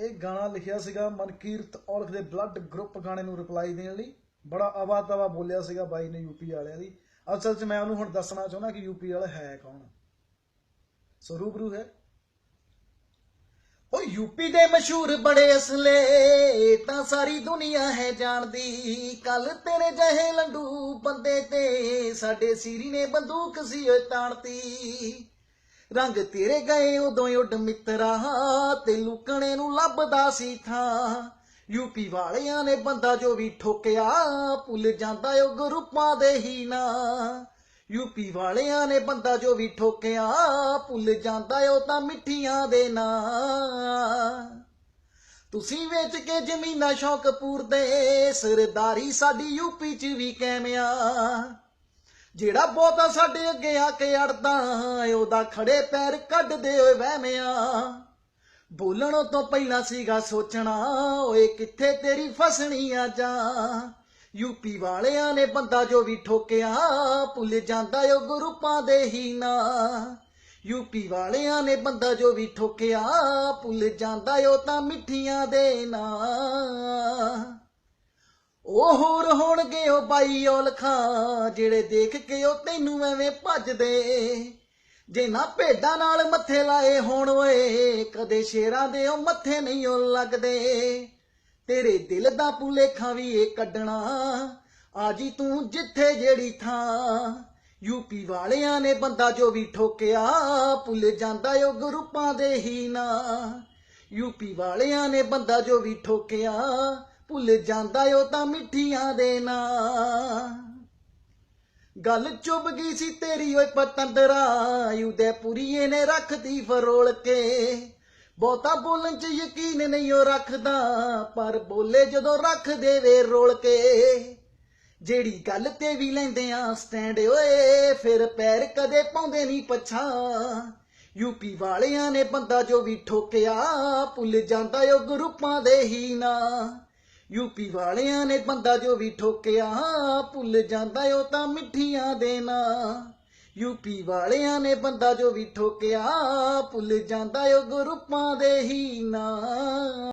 ਇਹ ਗਾਣਾ ਲਿਖਿਆ ਸੀਗਾ ਮਨਕੀਰਤ ਔਲਖ ਦੇ ਬਲੱਡ ਗਰੁੱਪ ਗਾਣੇ ਨੂੰ ਰਿਪਲਾਈ ਦੇਣ ਲਈ। ਬੜਾ ਅਵਾ ਤਵਾ ਬੋਲਿਆ ਸੀਗਾ ਬਾਈ ਨੇ ਯੂਪੀ ਵਾਲਿਆਂ ਦੀ। ਅਸਲ 'ਚ ਮੈਂ ਉਹਨੂੰ ਹੁਣ ਦੱਸਣਾ ਚਾਹੁੰਦਾ ਕਿ ਯੂਪੀ ਵਾਲਾ ਹੈ ਕੌਣ? ਸੋ ਰੂਬਰੂ ਹੈ। ਉਹ ਯੂਪੀ ਦੇ ਮਸ਼ਹੂਰ ਬੜੇ ਅਸਲੇ, ਤਾਂ ਸਾਰੀ ਦੁਨੀਆ ਹੈ ਜਾਣਦੀ। ਕੱਲ ਤੇਰੇ ਜਹੇ ਲੰਡੂ ਬੰਦੇ ਤੇ, ਸਾਡੇ ਸੀਰੀ ਨੇ ਬੰਦੂਕ ਸੀ ਓਏ ਤਾਣਤੀ। ਰੰਗ ਤੇਰੇ ਗਏ ਉਦੋਂ ਉੱਡ ਮਿੱਤਰਾ ਤੇ ਲੁਕਣੇ ਨੂੰ ਲੱਭਦਾ ਸੀ ਥਾਂ। ਯੂਪੀ ਵਾਲਿਆਂ ਨੇ ਬੰਦਾ ਜੋ ਵੀ ਠੋਕਿਆ, ਭੁੱਲ ਜਾਂਦਾ ਉਹ ਗਰੁੱਪਾਂ ਦੇ ਹੀ ਨਾ। ਯੂਪੀ ਵਾਲਿਆਂ ਨੇ ਬੰਦਾ ਜੋ ਵੀ ਠੋਕਿਆ, ਭੁੱਲ ਜਾਂਦਾ ਉਹ ਤਾਂ ਮਿੱਠੀਆਂ ਦੇ ਨਾਂ। ਤੁਸੀਂ ਵੇਚ ਕੇ ਜ਼ਮੀਨਾਂ ਸ਼ੌਕਪੂਰ ਦੇ, ਸਰਦਾਰੀ ਸਾਡੀ ਯੂਪੀ ਚ ਵੀ ਕੈਮਿਆ। ਜਿਹੜਾ ਬਹੁਤਾ ਸਾਡੇ ਅੱਗੇ ਆ ਕੇ ਅੜਦਾ, ਉਹਦਾ ਖੜੇ ਪੈਰ ਕੱਢਦੇ ਓਏ ਵਹਿਮਿਆ। ਬੋਲਣੋਂ ਤੋਂ ਪਹਿਲਾਂ ਸੀਗਾ ਸੋਚਣਾ, ਓਏ ਕਿੱਥੇ ਤੇਰੀ ਫਸਣੀ ਆ ਜਾ? ਯੂਪੀ ਵਾਲਿਆਂ ਨੇ ਬੰਦਾ ਜੋ ਵੀ ਠੋਕਿਆ, ਭੁੱਲ ਜਾਂਦਾ ਓ ਗਰੁੱਪਾਂ ਦੇ ਹੀ ਨਾ। ਯੂਪੀ ਵਾਲਿਆਂ ਨੇ ਬੰਦਾ ਜੋ ਵੀ ਠੋਕਿਆ, ਭੁੱਲ ਜਾਂਦਾ ਓ ਤਾਂ ਮਿੱਠੀਆਂ ਦੇ ਨਾਂ। ਉਹ ਹੋਰ ਹੋਣਗੇ ਉਹ ਬਾਈ ਔਲਖਾਂ ਜਿਹੜੇ ਦੇਖ ਕੇ ਉਹ ਤੈਨੂੰ ਐਵੇਂ ਭੱਜਦੇ। ਜੇ ਨਾ ਭੇਡਾਂ ਨਾਲ ਮੱਥੇ ਲਾਏ ਹੋਣ ਓਏ, ਕਦੇ ਸ਼ੇਰਾਂ ਦੇ ਉਹ ਮੱਥੇ ਨਹੀਂ ਉਹ ਲੱਗਦੇ। ਤੇਰੇ ਦਿਲ ਦਾ ਭੁਲੇਖਾ ਵੀ ਇਹ ਕੱਢਣਾ ਆਜੀ ਤੂੰ ਜਿੱਥੇ ਜਿਹੜੀ ਥਾਂ। ਯੂਪੀ ਵਾਲਿਆਂ ਨੇ ਬੰਦਾ ਜੋ ਵੀ ਠੋਕਿਆ, ਭੁੱਲ ਜਾਂਦਾ ਉਹ ਗਰੁੱਪਾਂ ਦੇ ਹੀ ਨਾ। ਯੂਪੀ ਵਾਲਿਆਂ ਨੇ ਬੰਦਾ ਜੋ ਵੀ ਠੋਕਿਆ ਭੁੱਲ ਜਾਂਦਾ ਉਹ ਤਾਂ ਮਿੱਠੀਆਂ ਦੇ ਨਾਂ। ਗੱਲ ਚੁੱਭ ਗਈ ਸੀ ਤੇਰੀ ਓਏ ਪਤੰਦਰਾ ਉਦੈਪੁਰੀਏ ਨੇ ਰੱਖਦੀ ਫਰੋਲ ਕੇ। ਬਹੁਤਾ ਬੋਲਣ ਚ ਯਕੀਨ ਨਹੀਂ ਉਹ ਰੱਖਦਾ, ਪਰ ਬੋਲੇ ਜਦੋਂ ਰੱਖ ਦੇਵੇ ਰੋਲ ਕੇ। ਜਿਹੜੀ ਗੱਲ ਤੇ ਵੀ ਲੈਂਦੇ ਆ ਸਟੈਂਡ ਓਏ, ਫਿਰ ਪੈਰ ਕਦੇ ਪਾਉਂਦੇ ਨਹੀਂ ਪਛਾ। ਯੂਪੀ ਵਾਲਿਆਂ ਨੇ ਬੰਦਾ ਜੋ ਵੀ ਠੋਕਿਆ, ਭੁੱਲ ਜਾਂਦਾ ਉਹ ਗਰੁੱਪਾਂ ਦੇ ਹੀ ਨਾ। ਯੂਪੀ ਵਾਲਿਆਂ ਨੇ ਬੰਦਾ ਜੋ ਵੀ ਠੋਕਿਆ, ਭੁੱਲ ਜਾਂਦਾ ਉਹ ਤਾਂ ਮਿੱਠੀਆਂ ਦੇ ਨਾ। ਯੂਪੀ ਵਾਲਿਆਂ ਨੇ ਬੰਦਾ ਜੋ ਵੀ ਠੋਕਿਆ, ਭੁੱਲ ਜਾਂਦਾ ਉਹ ਗਰੁੱਪਾਂ ਦੇ ਹੀ ਨਾ।